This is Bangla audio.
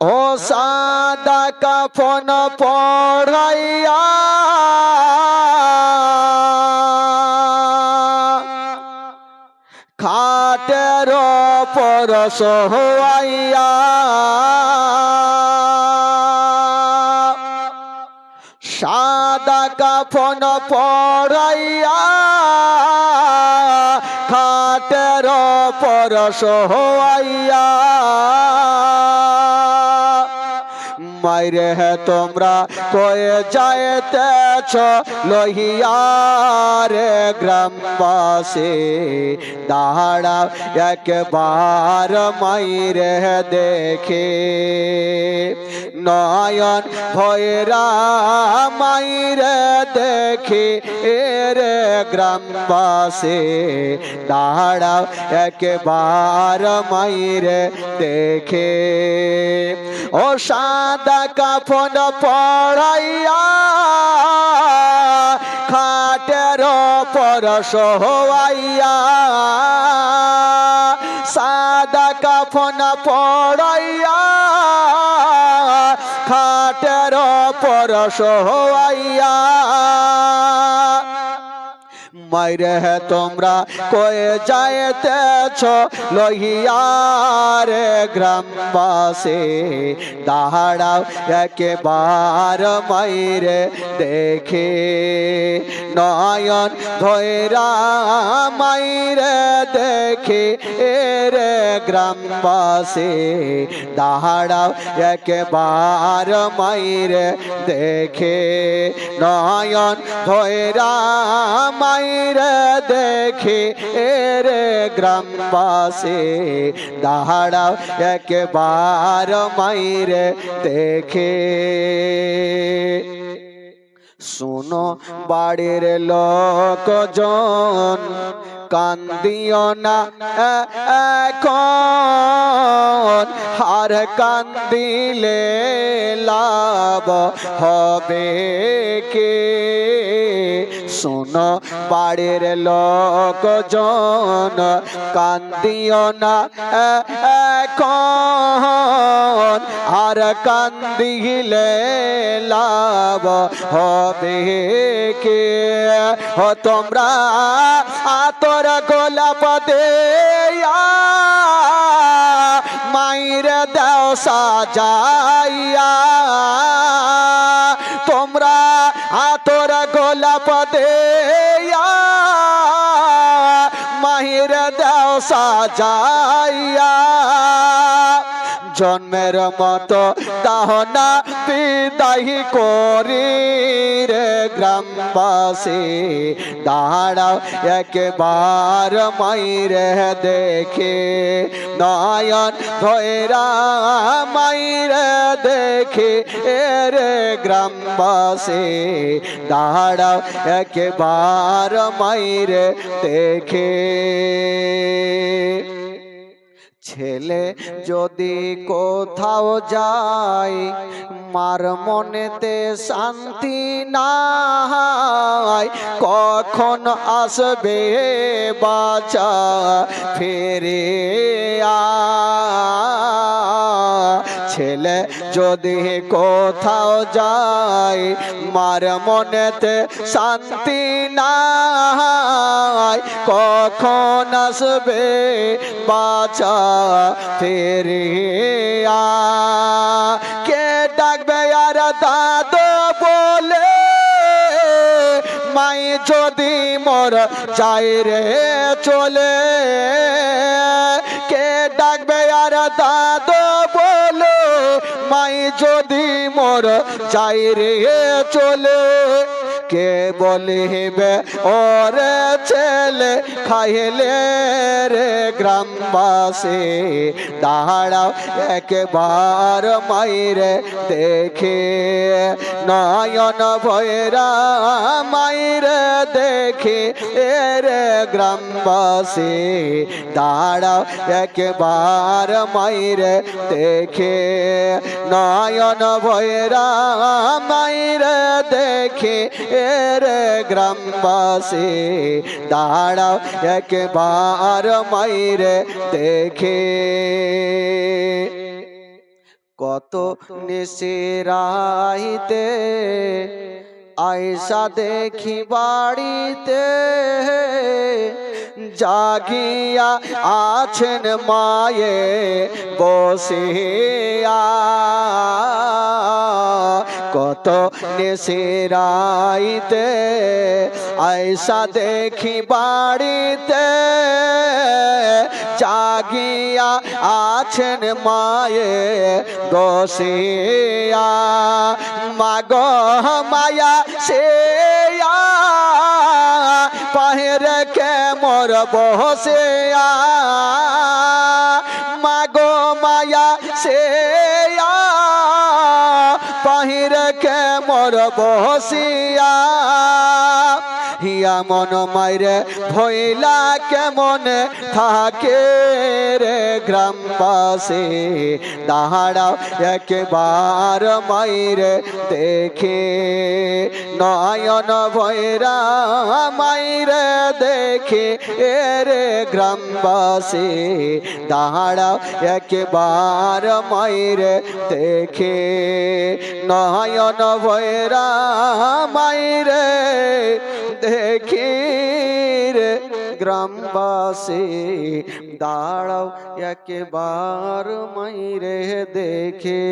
ও সাদা কাফন পড়াইয়া খাটের পরশ হইয়া সাদা কাফন পড়াইয়া খাটের পরশ হইয়া মাইরে হে তোমরা কয়ে যাইতেছ লহিয়ারে গ্রামবাসী দাঁড়া একবার মাইরে দেখে নয়ন ভয়রা মাইরে দেখে এরে গ্রামবাসী দাঁড়াও একবার মাইরে দেখে। ও সাদা কাফন পড়াইয়া খাটের পরশ হইয়া সাদা কাফন পড়াইয়া খাটের পরশ হইয়া মাইরে হে তোমরা কয়ে যাইতেছ লহিয়ারে গ্রামবাসী দাঁড়াও একেবার মাইরে দেখে। নয়ন ধৈরা মাইরে দেখে, এরে গ্রামবাসী দাঁড়াও একেবার মাইরে দেখে। নয়ন ধৈরা মাইরে দেখে এরে গ্রামবাসী দাঁড়াও একবার মাইরে দেখে। শুনো বাড়ির লোকজন, কান্দিও না এ- এখন হার কান্দিলে লাভ হবে কে? শোনো, বাড়ির লোকজন, কান্দিও না এখন আর কান্দিলে লাভ হবে কে? তোমরা আতর গোলাপ দেয়া সাজাইয়া তোমরা আতর গোলাপ দেয়া মাহির দাও সাজাইয়া। জন্মের মতো তাহনা বিদায়ী করি। রে গ্রামবাসী দাঁড়াও, একবার মাইরে দেখে। নয়ন ধৈরা মাইরে দেখে, এরে গ্রামবাসী দাঁড়াও, একবার মাইরে দেখে। ছেলে যদি কোথাও যায় মার মনেতে শান্তি নাই। কখন আসবে বাচ্চা ফেরে ছেলে যদি কোথাও যায় মার মনেতে শান্তি নাই। কখন আসবে বাচ্চা ফেরিয়া কে ডাকবে আর দাদু বলে, মাই যদি মোর চাই রে চলে? কে ডাকবে আর দাদু বলে, মাই যদি মোর চাই রে চলে। কে বলিবে ওরে ছেলে? খাইলে রে গ্রামবাসী, দাঁড়াও একবার মাইরে দেখে। নয়ন ভৈরা মাইরে দেখে এরে গ্রামবাসী, দাঁড়াও একবার মাইরে দেখে। নয়ন ভৈরা মাইরে দেখে এরে গ্রামবাসী দাঁড়াও একবার মাইরে দেখে কত নিশিরাইতে আয়সা দেখি বাড়িতে জাগিয়া আছেন মায়ে বসিয়া। কত নিশিরাইতে আয়সা দেখি বাড়িতে। জাগিয়া আছেন মায়ে গসিয়া মাগ মায়া সে মোর বসিয়া মাগো মায়া সে পাহির কে মোর বসিয়া হিয়া মন মাইরে ভইলা কেমন থাকে রে গ্রামবাসী দাহাড়াও একবার মাইরে দেখে। নয়ন ভৈরা মাইরে দেখে এ রে গ্রামবাসী দাহাড়াও একবার মাইরে দেখে। নয়ন ভৈরা মাইরে দেখি রে গ্রামবাসী, দাঁড়াও একবার মাইরে দেখে।